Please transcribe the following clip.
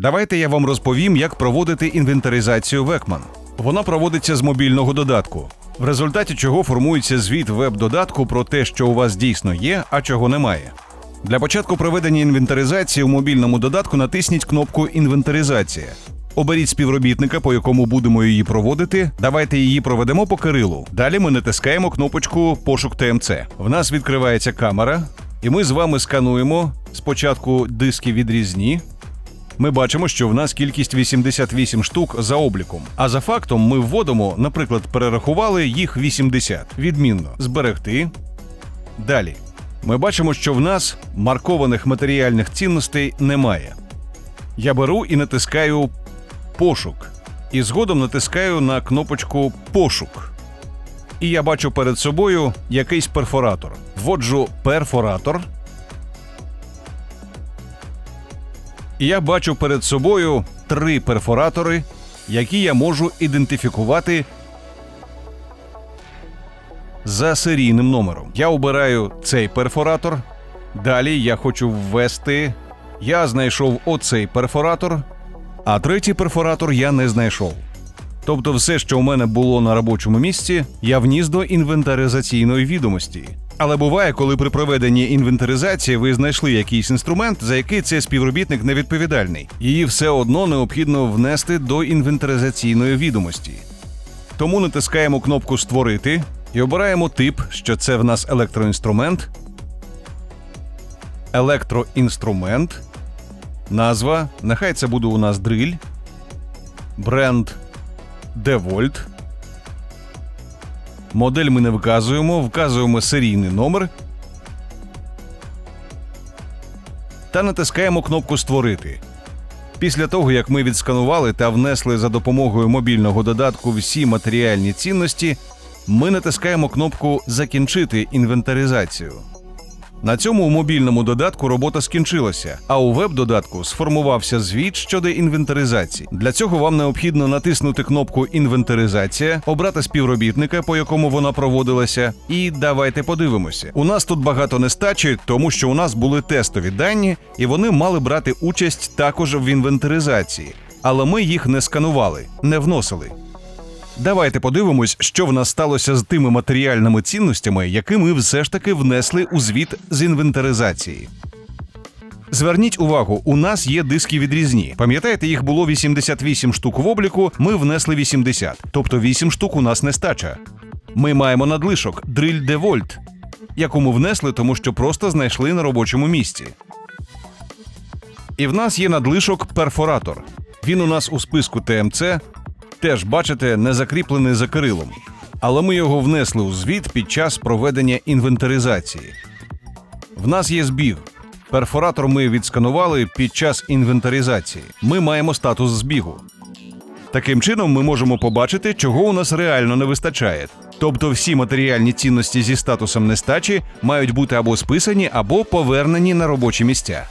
Давайте я вам розповім, як проводити інвентаризацію Векман. Вона проводиться з мобільного додатку, в результаті чого формується звіт веб-додатку про те, що у вас дійсно є, а чого немає. Для початку проведення інвентаризації у мобільному додатку натисніть кнопку Інвентаризація. Оберіть співробітника, по якому будемо її проводити. Давайте її проведемо по Кирилу. Далі ми натискаємо кнопочку Пошук ТМЦ. В нас відкривається камера, і ми з вами скануємо спочатку диски відрізні. Ми бачимо, що в нас кількість 88 штук за обліком. А за фактом ми вводимо, наприклад, перерахували їх 80. Відмінно зберегти. Далі. Ми бачимо, що в нас маркованих матеріальних цінностей немає. Я беру і натискаю пошук. І згодом натискаю на кнопочку Пошук. І я бачу перед собою якийсь перфоратор. Вводжу перфоратор. Я бачу перед собою три перфоратори, які я можу ідентифікувати за серійним номером. Я обираю цей перфоратор. Далі я хочу ввести. Я знайшов оцей перфоратор, а третій перфоратор я не знайшов. Тобто, все, що у мене було на робочому місці, я вніс до інвентаризаційної відомості. Але буває, коли при проведенні інвентаризації ви знайшли якийсь інструмент, за який цей співробітник не відповідальний. Її все одно необхідно внести до інвентаризаційної відомості. Тому натискаємо кнопку Створити і обираємо тип, що це в нас електроінструмент. Електроінструмент. Назва. Нехай це буде у нас дриль. Бренд Девольт. Модель ми не вказуємо, вказуємо серійний номер. Та натискаємо кнопку Створити. Після того, як ми відсканували та внесли за допомогою мобільного додатку всі матеріальні цінності, ми натискаємо кнопку Закінчити інвентаризацію. На цьому у мобільному додатку робота скінчилася, а у веб-додатку сформувався звіт щодо інвентаризації. Для цього вам необхідно натиснути кнопку Інвентаризація, обрати співробітника, по якому вона проводилася, і давайте подивимося. У нас тут багато нестачі, тому що у нас були тестові дані, і вони мали брати участь також в інвентаризації, але ми їх не сканували, не вносили. Давайте подивимось, що в нас сталося з тими матеріальними цінностями, які ми все ж таки внесли у звіт з інвентаризації. Зверніть увагу, у нас є диски відрізні. Пам'ятаєте, їх було 88 штук в обліку, ми внесли 80, тобто 8 штук у нас нестача. Ми маємо надлишок дриль Девольт, яку ми внесли, тому що просто знайшли на робочому місці. І в нас є надлишок перфоратор. Він у нас у списку ТМЦ, теж бачите, не закріплений за Кирилом. Але ми його внесли у звіт під час проведення інвентаризації. В нас є збіг. Перфоратор ми відсканували під час інвентаризації. Ми маємо статус збігу. Таким чином, ми можемо побачити, чого у нас реально не вистачає. Тобто всі матеріальні цінності зі статусом нестачі мають бути або списані, або повернені на робочі місця.